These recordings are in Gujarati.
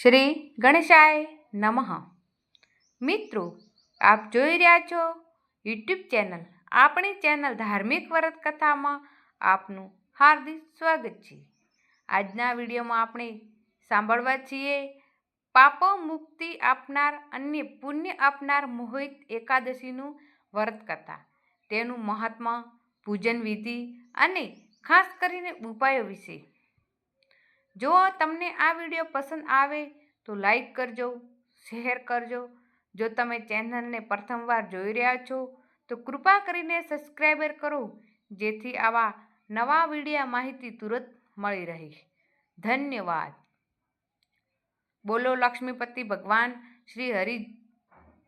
શ્રી ગણેશાય નમઃ. મિત્રો, આપ જોઈ રહ્યા છો યુટ્યુબ ચેનલ. આપણી ચેનલ ધાર્મિક વ્રત કથામાં આપનું હાર્દિક સ્વાગત છે. આજના વિડીયોમાં આપણે સાંભળવા છીએ, પાપો મુક્તિ આપનાર અને પુણ્ય આપનાર મોહિત એકાદશીનું વ્રત કથા તેનું મહાત્મા, પૂજન વિધિ અને ખાસ કરીને ઉપાયો વિશે જો તમને આ વીડિયો પસંદ આવે તો લાઈક કરજો, શેર કરજો. જો તમે ચેનલને પ્રથમવાર જોઈ રહ્યા છો, તો કૃપા કરીને સબસ્ક્રાઈબર કરો, જેથી આવા નવા વિડીયા માહિતી તુરંત મળી રહે. ધન્યવાદ. બોલો લક્ષ્મીપતિ ભગવાન શ્રી હરિ,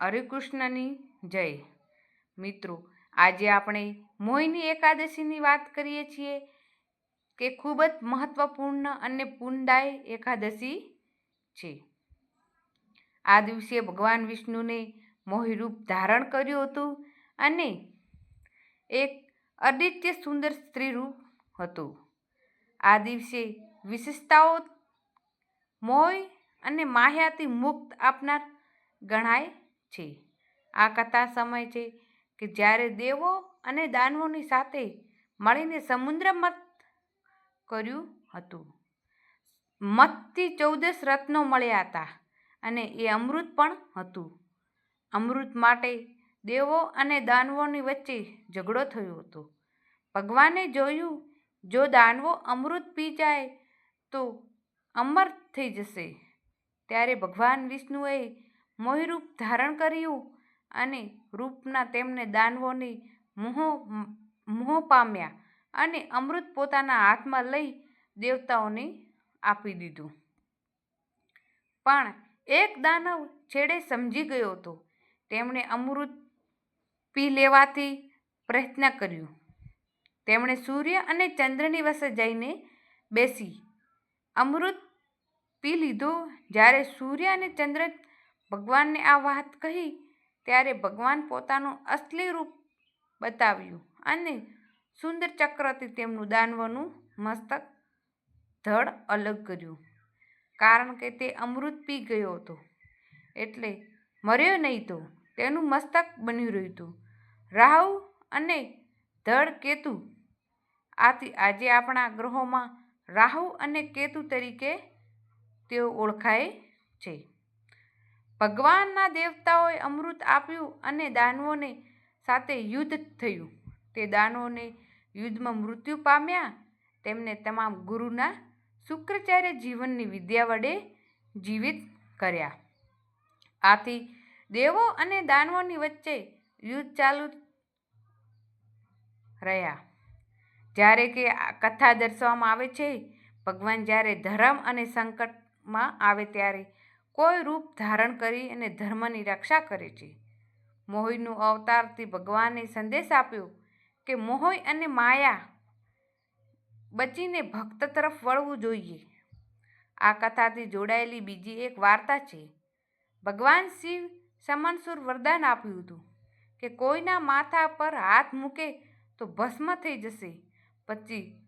હરિકૃષ્ણની જય. મિત્રો, આજે આપણે મોહિની એકાદશીની વાત કરીએ છીએ. કે ખૂબ જ મહત્વપૂર્ણ અને પુંડાય એકાદશી છે. આ દિવસે ભગવાન વિષ્ણુને મોહી રૂપ ધારણ કર્યું હતું અને એક અદિત્ય સુંદર સ્ત્રી રૂપ હતું. આ દિવસે વિશેષતાઓ મોહ અને માયાથી મુક્ત આપનાર ગણાય છે. આ કથા સમય છે કે જ્યારે દેવો અને દાનવોની સાથે મળીને સમુદ્ર મત કર્યું હતું. મતથી ચૌદસ રત્નો મળ્યા હતા અને એ અમૃત પણ હતું. અમૃત માટે દેવો અને દાનવોની વચ્ચે ઝઘડો થયો હતો. ભગવાને જોયું, જો દાનવો અમૃત પી જાય તો અમર થઈ જશે. ત્યારે ભગવાન વિષ્ણુએ મોહિરૂપ ધારણ કર્યું અને રૂપના તેમને દાનવોની મોહ મોહ પામ્યા. અને અમૃત પોતાના હાથમાં લઈ દેવતાઓને આપી દીધું. પણ એક દાનવ છેડે સમજી ગયો હતો. તેમણે અમૃત પી લેવાથી પ્રયત્ન કર્યો. તેમણે સૂર્ય અને ચંદ્રની વસે જઈને બેસી. અમૃત પી લીધો. જ્યારે સૂર્ય અને ચંદ્ર ભગવાનને આ વાત કહી, ત્યારે ભગવાન પોતાનું અસલી રૂપ બતાવ્યું અને સુંદર ચક્રથી તેમનું દાનવનું મસ્તક ધડ અલગ કર્યું. કારણ કે તે અમૃત પી ગયો હતો. એટલે મર્યો નહીં તો તેનું મસ્તક બન્યું રહ્યું હતું. રાહુ અને ધડ કેતુ. આથી આજે આપણા ગ્રહોમાં રાહુ અને કેતુ તરીકે તેઓ ઓળખાય છે. ભગવાનના દેવતાઓએ અમૃત આપ્યું અને દાનવોને સાથે યુદ્ધ થયું. તે દાનવોને યુદ્ધમાં મૃત્યુ પામ્યા. તેમને તમામ ગુરુના શુક્રાચાર્ય જીવનની વિદ્યા વડે જીવિત કર્યા. આથી દેવો અને દાનવોની વચ્ચે યુદ્ધ ચાલુ રહ્યા. જ્યારે કે કથા દર્શાવવામાં આવે છે, ભગવાન જ્યારે ધર્મ અને સંકટમાં આવે ત્યારે કોઈ રૂપ ધારણ કરી અને ધર્મની રક્ષા કરે છે. મોહિનું અવતારથી ભગવાને સંદેશ આપ્યો કે મોહ અને માયા બચીને ભક્ત તરફ વળવું જોઈએ. આ કથાથી જોડાયેલી બીજી એક વાર્તા છે. ભગવાન શિવ સમનસુર વરદાન આપ્યું હતું કે કોઈના માથા પર હાથ મૂકે તો ભસ્મ થઈ જશે. પછી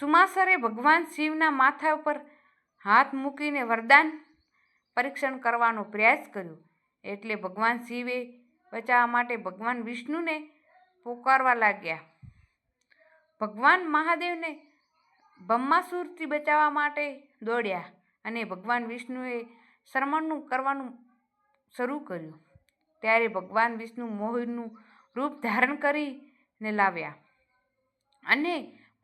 સુમાસરે ભગવાન શિવના માથા ઉપર હાથ મૂકીને વરદાન પરીક્ષણ કરવાનો પ્રયાસ કર્યો. એટલે ભગવાન શિવે બચાવવા માટે ભગવાન વિષ્ણુને પોકારવા લાગ્યા. ભગવાન મહાદેવને બ્રહ્માસુરથી બચાવવા માટે દોડ્યા અને ભગવાન વિષ્ણુએ શરમણનું કરવાનું શરૂ કર્યું. ત્યારે ભગવાન વિષ્ણુ મોહિતનું રૂપ ધારણ કરીને લાવ્યા અને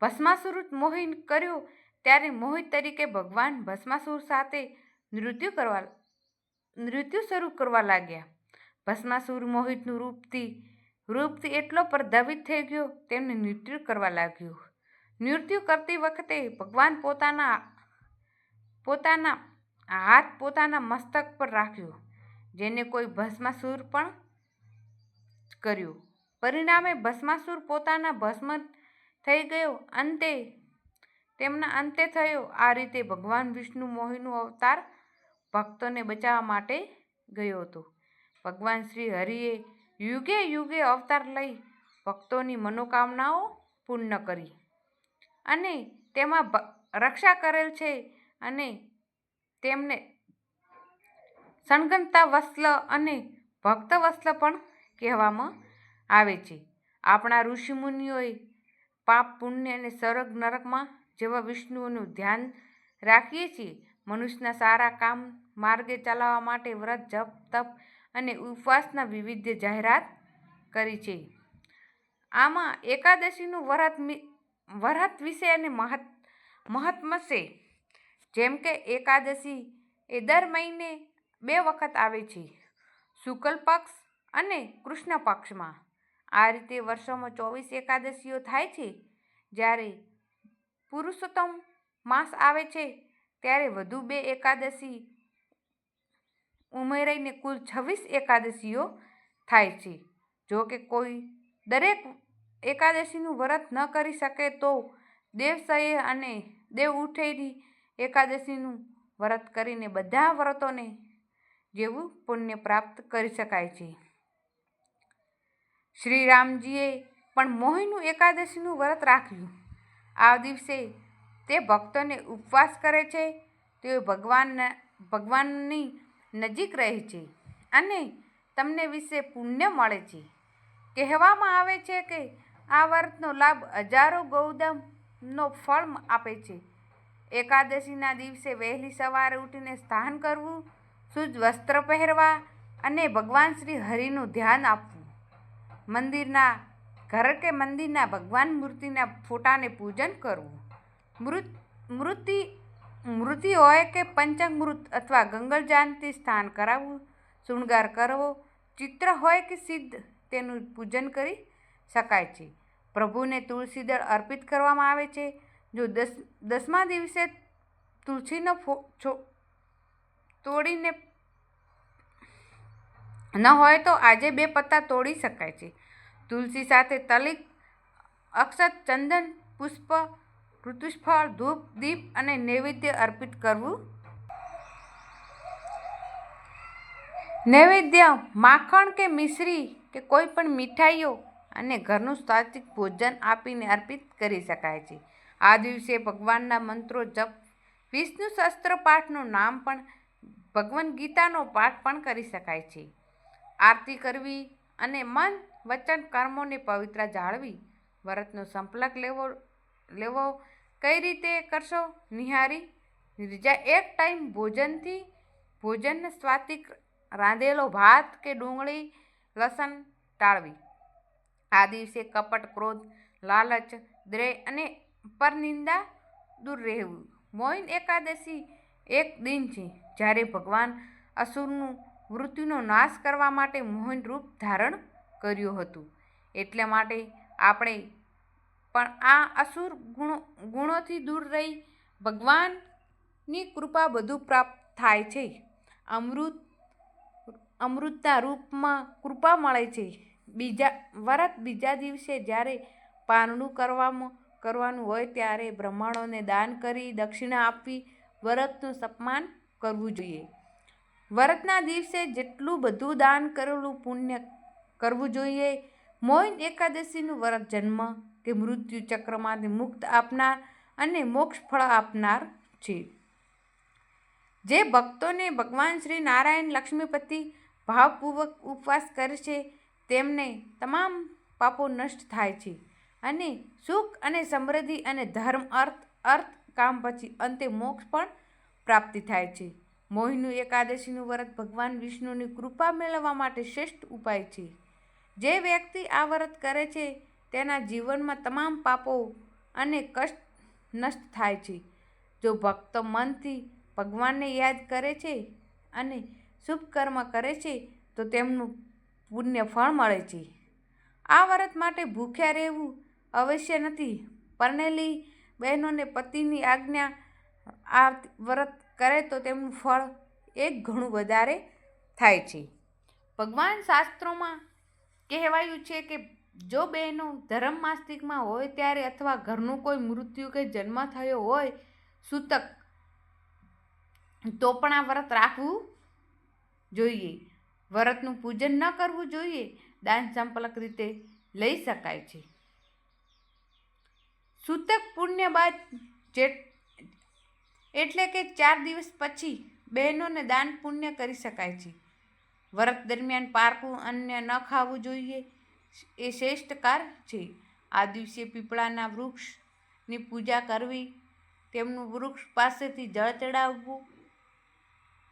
ભસ્માસુર મોહિત કર્યો ત્યારે મોહિત તરીકે ભગવાન ભસ્માસુર સાથે નૃત્ય કરવા નૃત્ય શરૂ કરવા લાગ્યા. ભસ્માસુર મોહિતનું રૂપથી રૂપથી એટલો પ્રભાવિત થઈ ગયો, તેમને નૃત્ય કરવા લાગ્યું. નૃત્ય કરતી વખતે ભગવાન પોતાના પોતાના હાથ પોતાના મસ્તક પર રાખ્યો, જેને કોઈ ભસ્માસુર પણ કર્યું. પરિણામે ભસ્માસુર પોતાના ભસ્મ થઈ ગયો. અંતે તેમના અંતે થયો. આ રીતે ભગવાન વિષ્ણુ મોહિનું અવતાર ભક્તોને બચાવવા માટે ગયો હતો. ભગવાન શ્રી હરિએ યુગે યુગે અવતાર લઈ ભક્તોની મનોકામનાઓ પૂર્ણ કરી. અને તેમાં રક્ષા કરેલ છે અને તેમને સણગનતા વસ્લ અને ભક્ત વસ્લ પણ કહેવામાં આવે છે. આપણા ઋષિમુનિઓએ પાપ, પુણ્ય અને સરગ નરકમાં જેવા વિષ્ણુઓનું ધ્યાન રાખીએ છીએ. મનુષ્યના સારા કામ માર્ગે ચલાવવા માટે વ્રત, જપ, તપ અને ઉપવાસના વિવિધ જાહેરાત કરી છે. આમાં એકાદશીનું વ્રત વ્રત વિશે અને મહત મહત્મ છે. જેમ કે એકાદશી એ દર મહિને બે વખત આવે છે. શુક્લ પક્ષ અને કૃષ્ણ પક્ષમાં. આ રીતે વર્ષોમાં ચોવીસ એકાદશીઓ થાય છે. જ્યારે પુરુષોત્તમ માસ આવે છે, ત્યારે વધુ બે એકાદશી ઉમેરાઈને કુલ છવ્વીસ એકાદશીઓ થાય છે. જો કે કોઈ દરેક એકાદશીનું વ્રત ન કરી શકે તો દેવસયે અને દેવ ઉઠેરી એકાદશીનું વ્રત કરીને બધા વ્રતોને જેવું પુણ્ય પ્રાપ્ત કરી શકાય છે. શ્રી રામજીએ પણ મોહિનું એકાદશીનું વ્રત રાખ્યું. આ દિવસે તે ભક્તોને ઉપવાસ કરે છે. તેઓ ભગવાનના, ભગવાનની નજીક રહે છે અને તમને વિશે પુણ્ય મળે છે. કહેવામાં આવે છે કે આ વ્રતનો લાભ હજારો ગૌદમનો ફળ આપે છે. એકાદશીના દિવસે વહેલી સવારે ઉઠીને સ્નાન કરવું, શુદ્ધ વસ્ત્ર પહેરવા અને ભગવાન શ્રી હરિનું ધ્યાન આપવું. મંદિરના, ઘર કે મંદિરના ભગવાન મૂર્તિના ફોટાને પૂજન કરવું. મૃત, મૃતિ મૃતિ હોય કે પંચમૃત અથવા ગંગલજાનથી સ્થાન કરાવવું, શૃંગાર કરવો, ચિત્ર હોય કે સિદ્ધ, તેનું પૂજન કરી શકાય છે. પ્રભુને તુલસી દળ અર્પિત કરવામાં આવે છે. જો દસ, દસમા દિવસે તુલસીનો ફો તોડીને ન હોય તો આજે બે પત્તા તોડી શકાય છે. તુલસી સાથે તલિક, અક્ષત ચંદન, પુષ્પ ઋતુષ્ફળ ધૂપ, દીપ અને નૈવેદ્ય અર્પિત કરવું. નૈવેદ્ય માખણ કે મિશ્રી કે કોઈ પણ મીઠાઈઓ અને ઘરનું સાત્વિક ભોજન આપીને અર્પિત કરી શકાય છે. આ દિવસે ભગવાનના મંત્રો જપ, વિષ્ણુ શાસ્ત્ર પાઠનું નામ પણ, ભગવાન ગીતાનો પાઠ પણ કરી શકાય છે. આરતી કરવી અને મન, વચન, કર્મોને પવિત્ર જાળવી, વ્રતનો સંપલક લેવો લેવો કઈ રીતે કરશો? નિહારી રીજા એક ટાઈમ ભોજનથી ભોજન સ્વાતિક રાંધેલો ભાત કે ડુંગળી, લસણ ટાળવી. આ દિવસે કપટ, ક્રોધ, લાલચ દ્રેય અને પરનિંદા દૂર રહેવું. મોઇન એકાદશી એક દિન છે જ્યારે ભગવાન અસુરનું મૃત્યુનો નાશ કરવા માટે મોહન રૂપ ધારણ કર્યું હતું. એટલા માટે આપણે પણ આ અસુર ગુણો, ગુણોથી દૂર રહી ભગવાનની કૃપા બધું પ્રાપ્ત થાય છે. અમૃત, અમૃતના રૂપમાં કૃપા મળે છે. બીજા, વરત બીજા દિવસે જ્યારે પારણું કરવામાં, કરવાનું હોય ત્યારે બ્રાહ્મણોને દાન કરી દક્ષિણા આપવી, વ્રતનું સન્માન કરવું જોઈએ. વ્રતના દિવસે જેટલું બધું દાન કરેલું પુણ્ય કરવું જોઈએ. મોઇન એકાદશીનું વ્રત જન્મ કે મૃત્યુ ચક્રમાંથી મુક્ત આપનાર અને મોક્ષ ફળ આપનાર છે. જે ભક્તોને ભગવાન શ્રી નારાયણ લક્ષ્મીપતિ ભાવપૂર્વક ઉપવાસ કરે છે, તેમને તમામ પાપો નષ્ટ થાય છે અને સુખ અને સમૃદ્ધિ અને ધર્મ અર્થ અર્થ કામ પછી અંતે મોક્ષ પણ પ્રાપ્તિ થાય છે. મોહિનું એકાદશીનું વ્રત ભગવાન વિષ્ણુની કૃપા મેળવવા માટે શ્રેષ્ઠ ઉપાય છે. જે વ્યક્તિ આ વ્રત કરે છે તેના જીવનમાં તમામ પાપો અને કષ્ટ નષ્ટ થાય છે. જો ભક્તો મનથી ભગવાનને યાદ કરે છે અને શુભ કર્મ કરે છે, તો તેમનું પુણ્ય ફળ મળે છે. આ વ્રત માટે ભૂખ્યા રહેવું અવશ્ય નથી. પરણેલી બહેનોને પતિની આજ્ઞા આ વ્રત કરે તો તેમનું ફળ એક ઘણું વધારે થાય છે. ભગવાન શાસ્ત્રોમાં કહેવાયું છે કે જો બહેનો ધર્મ માસિકમાં હોય ત્યારે અથવા ઘરનું કોઈ મૃત્યુ કે જન્મ થયો હોય, સૂતક તો પણ આ વ્રત રાખવું જોઈએ. વ્રતનું પૂજન ન કરવું જોઈએ, દાન સંપલક રીતે લઈ શકાય છે. સૂતક પુણ્ય બાદ એટલે કે ચાર દિવસ પછી બહેનોને દાન પુણ્ય કરી શકાય છે. વ્રત દરમિયાન પારકું અન્ય ન ખાવું જોઈએ એ શ્રેષ્ઠ કાર છે. આ દિવસે પીપળાના વૃક્ષની પૂજા કરવી, તેમનું વૃક્ષ પાસેથી જળ ચડાવવું,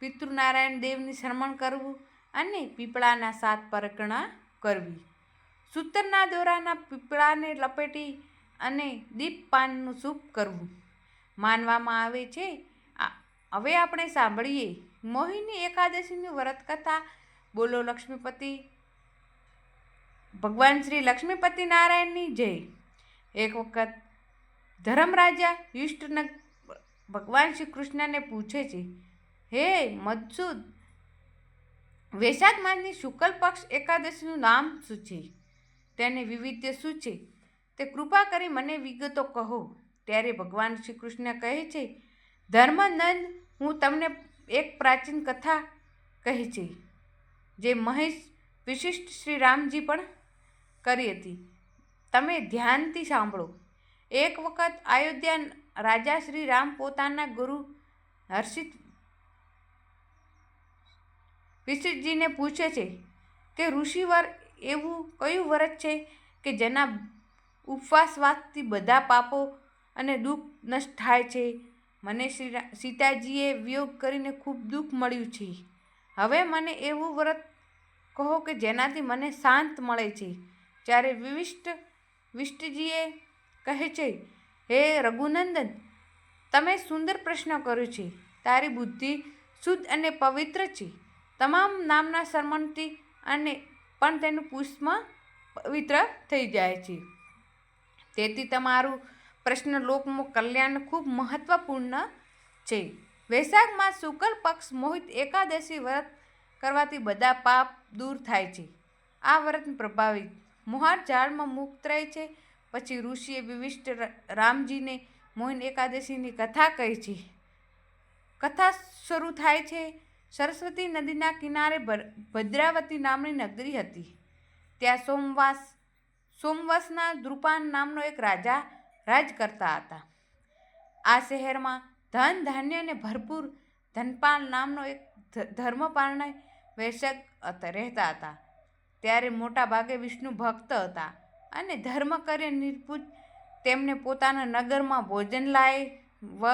પિતૃનારાયણ દેવની શરમણ કરવું અને પીપળાના સાત પરકણા કરવી. સૂતરના દોરાના પીપળાને લપેટી અને દીપપાનનું સૂપ કરવું. માનવામાં આવે છે હવે આપણે સાંભળીએ. મોહિની એકાદશીની વ્રત કથા. બોલો લક્ષ્મીપતિ ભગવાન શ્રી લક્ષ્મીપતિ નારાયણની જય. એક વખત ધર્મરાજા યુષ્ટન ભગવાન શ્રી કૃષ્ણને પૂછે છે, હે મધસૂદ વૈશાખ માસની શુક્લ પક્ષ એકાદશીનું નામ શું છે? તેને વિવિધ્ય શું છે? તે કૃપા કરી મને વિગતો કહો. ત્યારે ભગવાન શ્રી કૃષ્ણ કહે છે, ધર્મનંદ, હું તમને એક પ્રાચીન કથા કહી છે, જે મહેશ વિશિષ્ટ શ્રી રામજી પણ કરી હતી. તમે ધ્યાનથી સાંભળો. એક વખત અયોધ્યા રાજા શ્રી રામ પોતાના ગુરુ હર્ષિત વિશિષ્ટજીને પૂછે છે કે ઋષિવર એવું કયું વ્રત છે કે જેના ઉપવાસવાસથી બધા પાપો અને દુઃખ નષ્ટ થાય છે? મને સીતાજીએ વિયોગ કરીને ખૂબ દુઃખ મળ્યું છે. હવે મને એવું વ્રત કહો કે જેનાથી મને શાંત મળે છે. જ્યારે વિવિષ્ટ વિષ્ટજીએ કહે છે, હે રઘુનંદન, તમે સુંદર પ્રશ્ન કર્યો છે. તારી બુદ્ધિ શુદ્ધ અને પવિત્ર છે. તમામ નામના શરમણથી અને પણ તેનું પુષ્પ પવિત્ર થઈ જાય છે. તેથી તમારું પ્રશ્ન લોકમાં કલ્યાણ ખૂબ મહત્વપૂર્ણ છે. વૈશાખમાં શુક્લ પક્ષ મોહિત એકાદશી વ્રત કરવાથી બધા પાપ દૂર થાય છે. આ વ્રત પ્રભાવિત મોહાર ઝાડમાં મુક્ત રહે છે. પછી ઋષિએ વિવિષ્ટ રામજીને મોહિન એકાદશીની કથા કહી છે. કથા શરૂ થાય છે. સરસ્વતી નદીના કિનારે ભદ્રાવતી નામની નગરી હતી. ત્યાં સોમવાસ, સોમવાસના દ્રુપાન નામનો એક રાજા રાજ કરતા હતા. આ શહેરમાં ધન ધાન્યને ભરપૂર ધનપાલ નામનો એક ધ- ધર્મપાલના વૈશ્યક રહેતા હતા. ત્યારે મોટા ભાગે વિષ્ણુ ભક્ત હતા અને ધર્મ કરે નિર્ભુજ તેમને પોતાના નગરમાં ભોજન લાય, વ,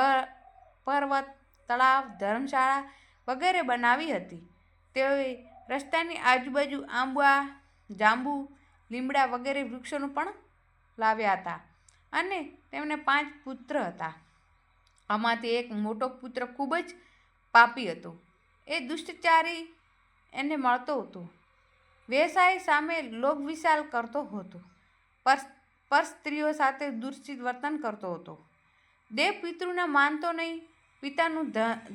પર્વત, તળાવ, ધર્મશાળા વગેરે બનાવી હતી. તેઓએ રસ્તાની આજુબાજુ આંબા, જાંબુ, લીમડા વગેરે વૃક્ષોનું પણ લાવ્યા હતા અને તેમને પાંચ પુત્ર હતા. આમાંથી એક મોટો પુત્ર ખૂબ જ પાપી હતો. એ દુષ્ટચારી એને મળતો હતો. વ્યવસાય સામે લોકવિશાલ કરતો હતો. પર સ્ત્રીઓ સાથે દુર્ષિત વર્તન કરતો હતો. દેવ પિતૃને માનતો નહીં, પિતાનું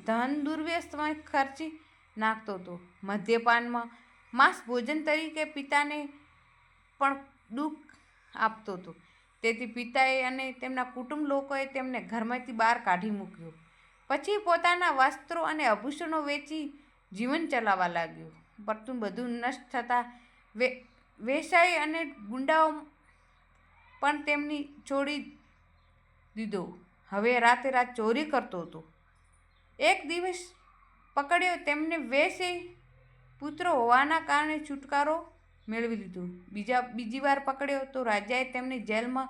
ધન દુર્વ્યસ્તમાં ખર્ચી નાખતો હતો. મદ્યપાનમાં માંસ ભોજન તરીકે પિતાને પણ દુઃખ આપતો હતો. તેથી પિતાએ અને તેમના કુટુંબ લોકોએ તેમને ઘરમાંથી બહાર કાઢી મૂક્યો. પછી પોતાના વસ્ત્રો અને આભૂષણો વેચી જીવન ચલાવવા લાગ્યો. પરંતુ બધું નષ્ટ થતાં વે, વેસાઈ અને ગુંડાઓ પણ તેમની છોડી દીધો. હવે રાતે રાત ચોરી કરતો હતો. એક દિવસ પકડ્યો તેમને વેસે પુત્ર હોવાના કારણે છુટકારો મેળવી લીધો. બીજા, બીજી વાર પકડ્યો તો રાજાએ તેમને જેલમાં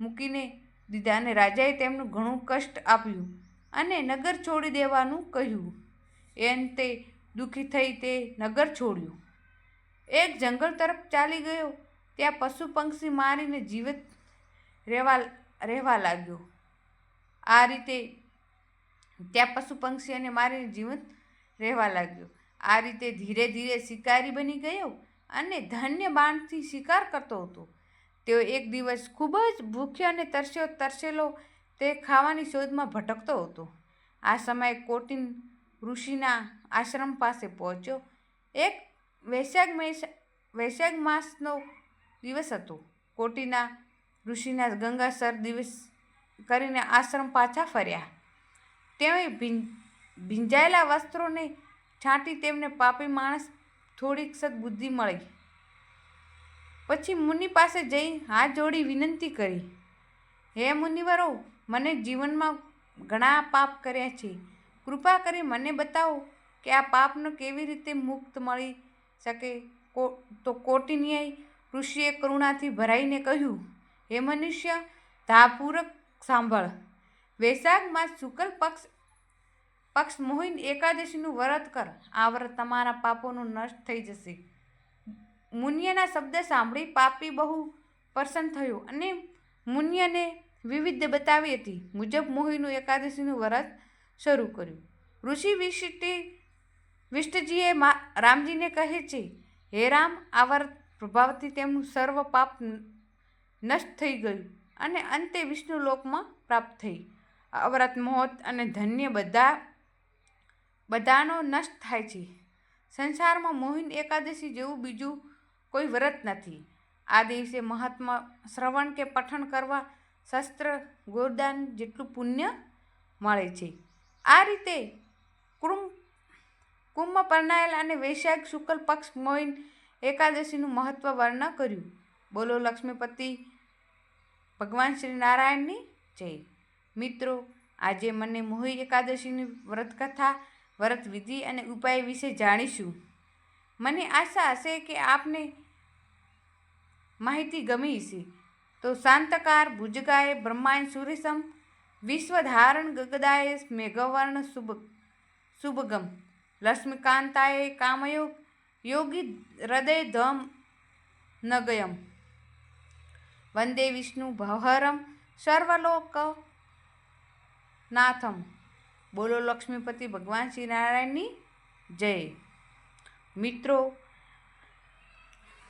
મૂકીને દીધા અને રાજાએ તેમનું ઘણું કષ્ટ આપ્યું અને નગર છોડી દેવાનું કહ્યું. એ અંતે દુઃખી થઈ તે નગર છોડ્યું. એક જંગલ તરફ ચાલી ગયો. ત્યાં પશુ પંક્ષી મારીને જીવિત રહેવા રહેવા લાગ્યો. આ રીતે ત્યાં પશુ પંક્ષીઓને મારીને જીવંત રહેવા લાગ્યો. આ રીતે ધીરે ધીરે શિકારી બની ગયો અને ધન્ય બાણથી શિકાર કરતો હતો. તેઓ એક દિવસ ખૂબ જ ભૂખ્યો અને તરસ્યો, તરસેલો તે ખાવાની શોધમાં ભટકતો હતો. આ સમયે કોટિન ઋષિના આશ્રમ પાસે પહોંચ્યો. એક વૈશાખ મેષ વૈશાખ માસનો દિવસ હતો. કોટીના ઋષિના ગંગાસર દિવસ કરીને આશ્રમ પાછા ફર્યા. તેઓએ ભીંજાયેલા વસ્ત્રોને છાંટી તેમને પાપી માણસ થોડીક સદબુદ્ધિ મળી. પછી મુનિ પાસે જઈ હાથ જોડી વિનંતી કરી. હે મુનિવરો, મને જીવનમાં ઘણા પાપ કર્યા છે. કૃપા કરી મને બતાવો કે આ પાપનો કેવી રીતે મુક્ત મળી શકે. કો, તો કોટી ન્યાય ઋષિએ કરુણાથી ભરાઈને કહ્યું, હે મનુષ્ય ધાપૂર્વક સાંભળ. વૈશાખમાં શુક્લ પક્ષ પક્ષ મોહિન એકાદશીનું વ્રત કર. આ વ્રત તમારા પાપોનું નષ્ટ થઈ જશે. મુન્યના શબ્દ સાંભળી પાપી બહુ પ્રસન્ન થયો અને મુન્યને વિવિધ બતાવી હતી. મુજબ મોહિનું એકાદશીનું વ્રત શરૂ કર્યું. ઋષિ વિષ્ટિ વિષ્ટજીએ રામજીને કહે છે, હે રામ આ વ્રત પ્રભાવથી તેમનું સર્વ પાપ નષ્ટ થઈ ગયું અને અંતે વિષ્ણુ લોકમાં પ્રાપ્ત થઈ. અવરત વ્રત મોત અને ધન્ય બધા, બધાનો નષ્ટ થાય છે. સંસારમાં મોહિન એકાદશી જેવું બીજું કોઈ વ્રત નથી. આ દિવસે મહાત્મા શ્રવણ કે પઠન કરવા શસ્ત્ર ગોરદાન જેટલું પુણ્ય મળે છે. આ રીતે કુંભ કુંભમાં પરણાયેલ અને વૈશાખ શુક્લ પક્ષ મોહિન એકાદશીનું મહત્વ વર્ણન કર્યું. બોલો લક્ષ્મીપતિ, ભગવાન શ્રી નારાયણની જય. મિત્રો, આજે મને મોહી એકાદશીની વ્રતકથા, વ્રત વિધિ અને ઉપાય વિશે જાણીશું. મને આશા હશે કે આપને માહિતી ગમી હશે. તો શાંતકાર, ભુજગાય, બ્રહ્માંડ સુરેશમ વિશ્વધારણ ગગદાય મેઘવર્ણ શુભ, શુભગમ. લક્ષ્મીકાંતાએ કામયોગ યોગી હૃદય ધમ નગયમ. વંદે વિષ્ણુ ભવહરમ સર્વલોક નાથમ બોલો લક્ષ્મીપતિ ભગવાન શ્રી નારાયણની જય. મિત્રો,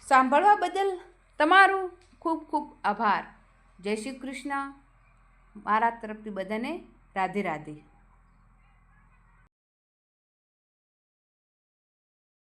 સાંભળવા બદલ તમારું ખૂબ ખૂબ આભાર. જય શ્રી કૃષ્ણ. મારા તરફથી બધાને રાધે રાધે.